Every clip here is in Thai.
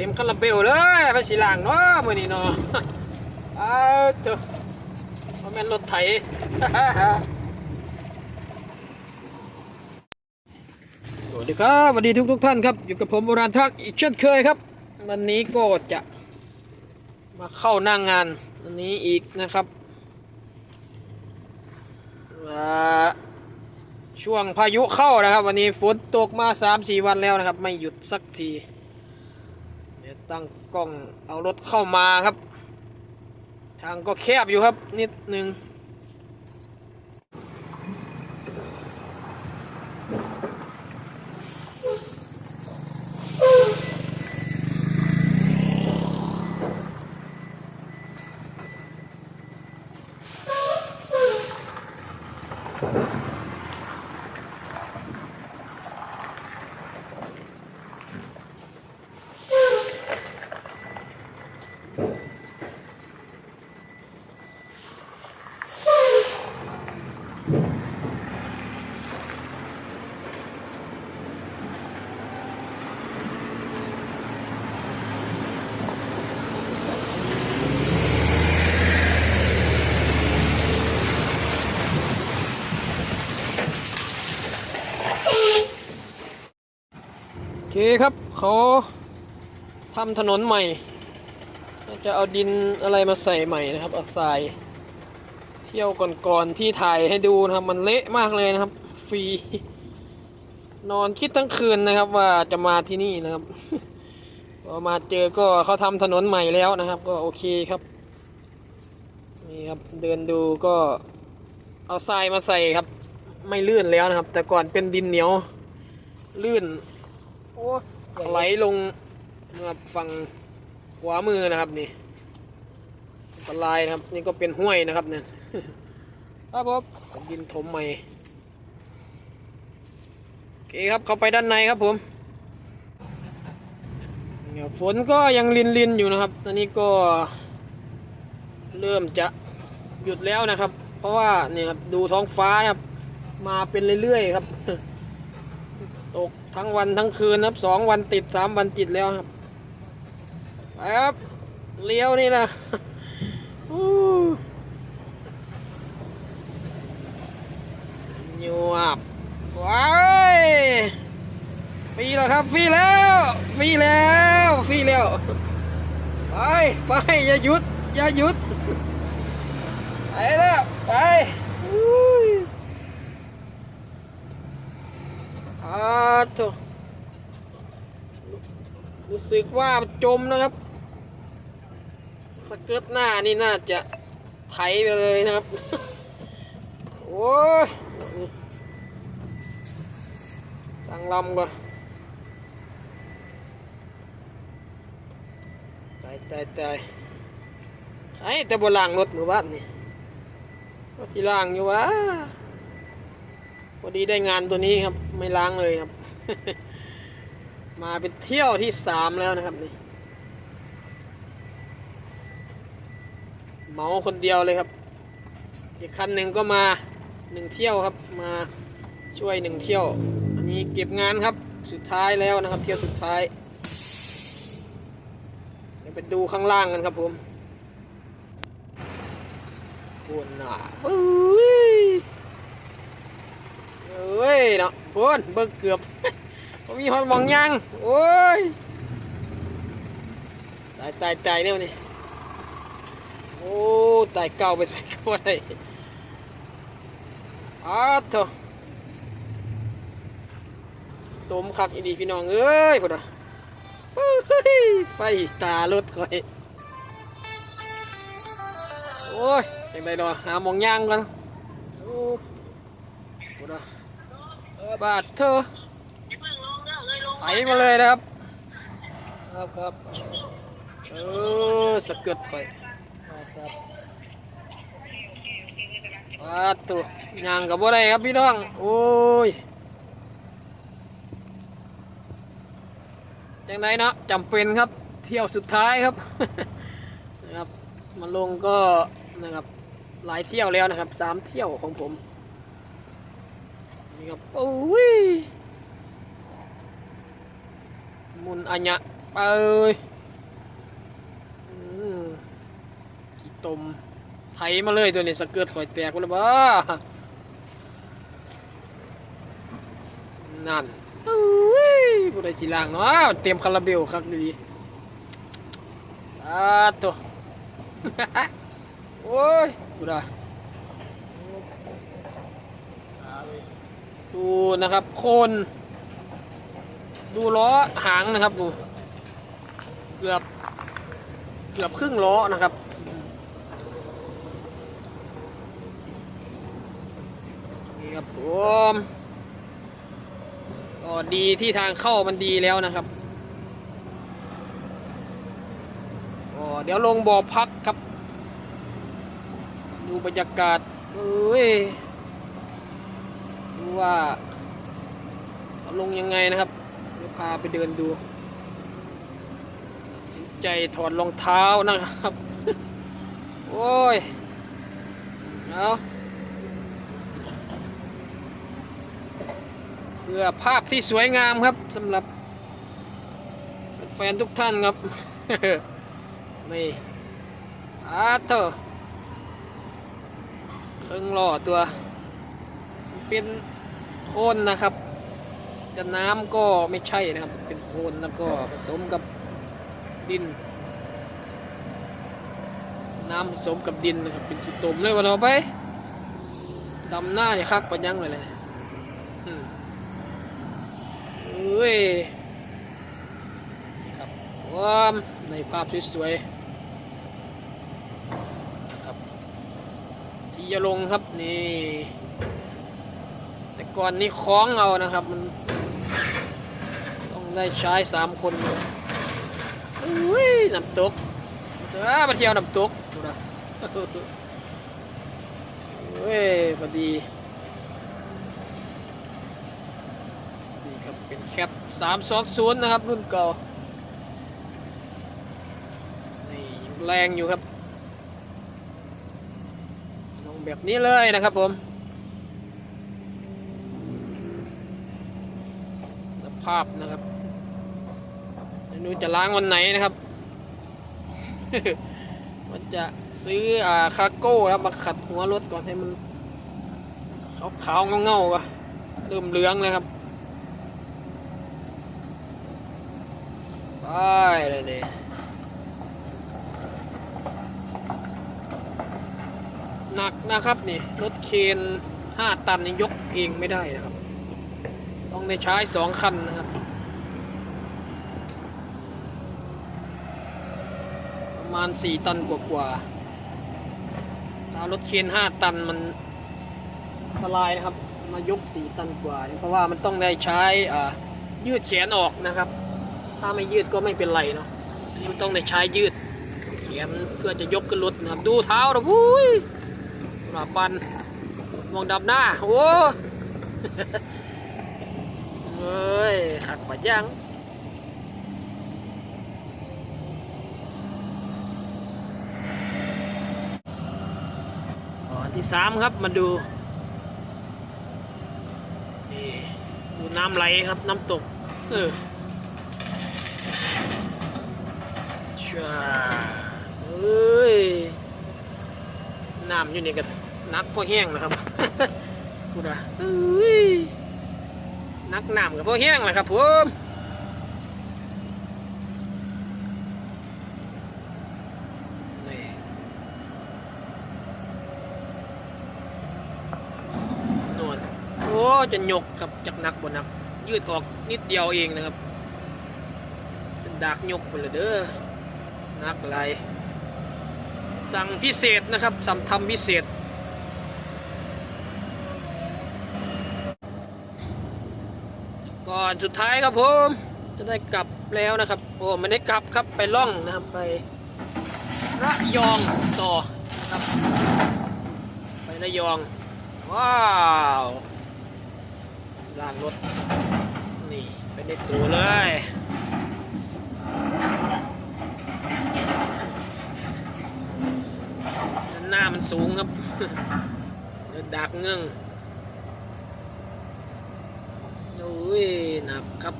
ต็มคาราเบลเลยไปสีหล่างเนาะมื้อนี้เนาะเอาเถอะบ่แม่นรถไถสวัสดีครับสวัสดีทุกทุกท่านครับ อยู่กับผมโบราณทักอีกเช่นเคยครับ วันนี้ก็จะมาเข้าน้างงานวันนี้อีกนะครับช่วงพายุเข้านะครับ วันนี้ฝนตกมา 3-4 วันแล้วนะครับ ไม่หยุดสักที เดี๋ยวตั้งกล้องเอารถเข้ามาครับ ทางก็แคบอยู่ครับนิดนึง คครับเขาทำถนนใหม่ จะเอาดินอะไรมาใส่ใหม่นะครับเอาทราย เที่ยวก่อนๆที่ถ่ายให้ดูนะครับ มันเละมากเลยนะครับ ฟรี นอนคิดทั้งคืนนะครับ ว่าจะมาที่นี่นะครับพอมาเจอก็เขาทำถนนใหม่แล้วนะครับ ก็โอเคครับนี่ครับเดินดูก็เอาทรายมาใส่ครับ ไม่ลื่นแล้วนะครับ แต่ก่อนเป็นดินเหนียวลื่น อ้ไหลลงนะครับฝั่งขวามือนะครับนี่อันตรายนะครับ นี่ก็เป็นห้วยนะครับเนี่ยครับผมดินถมใหม่โอเคครับเข้าไปด้านในครับผมเนี่ยฝนก็ยังลินลินอยู่นะครับตอนนี้ก็เริ่มจะหยุดแล้วนะครับ เพราะว่าเนี่ยครับดูท้องฟ้านะครับ มาเป็นเรื่อยๆครับ ตก ทั้งวันทั้งคืนครับสองวันติดสามวันติดแล้วครับไปครับเลี้ยวนี่นะอู้ยวบว้ายฟรีแล้วครับฟรีแล้วฟรีแล้วฟรีแล้ว ไปไปอย่าหยุดอย่าหยุดไปแล้วไปอุ้ย อาโถรู้ สึกว่าจมนะครับ สเกิร์ตหน้านี่น่าจะไถไปเลยนะครับ โอ้ยตั้งลำก่อนตายตายตายไอ้แต่บนล่างรถหมู่บ้านนี่ก็สิล่างอยู่วะพอดีได้งานตัวนี้ครับ ไม่ล้างเลยครับ มาเป็นเที่ยวที่สามแล้วนะครับนี่เมาคนเดียวเลยครับ อีกคันหนึ่งก็มาหนึ่งเที่ยวครับ มาช่วยหนึ่งเที่ยว อันนี้เก็บงานครับสุดท้ายแล้วนะครับ เที่ยวสุดท้ายเดี๋ยวไปดูข้างล่างกันครับผมปวดหนาอุ้ยเอ้ยเนาะพูนเบิ่งเกือบ มมีหอดหมองยังโอ้ยตายตายตายเนี่ยนี่โอ้ตายเก่าไปใส่ก็ได้อ้าวเถอตมคักอีดีพี่น้องเอ้ยพุ่นอะไฟตารถคอยโอ้ยจังไดเนาะหามองยางก่อนโอ้พุ่นอะบาทเธอ ไถมาเลยนะครับ ครับครับเออสะเก็ดไฟครับครับบาทตัวยางกับบ่ได้ครับพี่น้องโอ้ยจังไดเนาะจำเป็นครับ เที่ยวสุดท้ายครับนะครับมาลงก็นะครับหลายเที่ยวแล้วนะครับสามเที่ยวของผมนี่ครับโอ้ย มุนอัญญะไปกีตมไทยมาเลยตัวนี้สะเกิดข่อยแตกเลยบ้านั่นผู้ใดจีร่างเนาะเตรียมคาราเบลครับดีอาตัวโอ้ยผู้ใดดูนะครับ คน ดูล้อหางนะครับดู เกือบ เกือบครึ่งล้อนะครับ นี่ครับผมก็ดีที่ทางเข้ามันดีแล้วนะครับก็เดี๋ยวลงบ่อพักครับ ดูบรรยากาศเอ้ยดูว่าลงยังไงนะครับ พาไปเดินดูสินใจถอดรองเท้านะครับ โอ้ย เอาเพื่อภาพที่สวยงามครับสำหรับ แฟนทุกท่านครับ นี่อาเถอะเครื่องหล่อตัว เป็นโคนนะครับ แต่น้ำก็ไม่ใช่นะครับ เป็นโคลนแล้วก็ผสมกับดิน น้ำผสมกับดินนะครับ เป็นขี้ตมเลยวันเราไปดำหน้าอย่าคักปัญญังเลยเลยเอ้ยครับว้ามในภาพสวยๆครับ ที่จะลงครับนี่แต่ก่อนนี้คล้องเอานะครับมัน ได้ใช้สามคนอุ้ยน้ำตกเออมาเที่ยวน้ำตกดูนะเว้ยพอดีนี่ครับเป็นแคปสามสองศูนย์นะครับ รุ่นเก่านี่แรงอยู่ครับลงแบบนี้เลยนะครับผมสภาพนะครับ ไม่รู้จะล้างวันไหนนะครับ มันจะซื้ออ่าคาโก้แล้วมาขัดหัวรถก่อนให้มันขาวๆเงาๆก็เริ่มเหลืองเลยครับไปเลยเนี่ยหนักนะครับนี่รถเคนห้าตันนี่ยกเองไม่ได้นะครับ ต้องได้ใช้สองคันนะครับ ประมาณสี่ตันกว่าๆถ้ารถเคนห้าตันมันอันตรายนะครับ มายกสี่ตันกว่าเพราะว่ามันต้องได้ใช้ยืดแขนออกนะครับ ถ้าไม่ยืดก็ไม่เป็นไรเนาะอันนี้มันต้องได้ใช้ยืดแขนเพื่อจะยกขึ้นรถนะครับ ดูเท้าเราวุ้ยหนาปันมองดับหน้า โอ้เอ้ยขัดปัดยังอ๋ออัน ที่สามครับมาดูนี่ดูน้ำไหลครับน้ำตกเออช่าเอ้ยน้ำอยู่นี่ก็นักพอแห้งนะครับพูดว่าเอ้ยนักน้ำกับพวกแห้งแหละครับผมนี่นวดโอ้ จะยกครับจากหนักบนนัก ยืดออกนิดเดียวเองนะครับเป็นดากยกไปเลยเด้อหนักอะไรสั่งพิเศษนะครับสั่งทำพิเศษก่อนสุดท้ายครับผมจะได้กลับแล้วนะครับโอ้ไม่ได้กลับครับไปล่องนะครับไประยองต่อครับไประยอง ว้าว ลากรถ นี่ไปในตัวเลยหน้ามันสูงครับเดินดักเงึ่งโอ้ยหนักครับ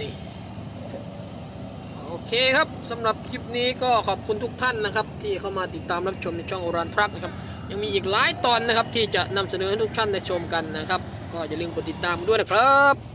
นี่ โอเคครับสำหรับคลิปนี้ก็ขอบคุณทุกท่านนะครับ ที่เข้ามาติดตามรับชมในช่องโอรานทรัคนะครับ ยังมีอีกหลายตอนนะครับที่จะนำเสนอให้ทุกท่านได้ชมกันนะครับ ก็อย่าลืมกดติดตามด้วยนะครับ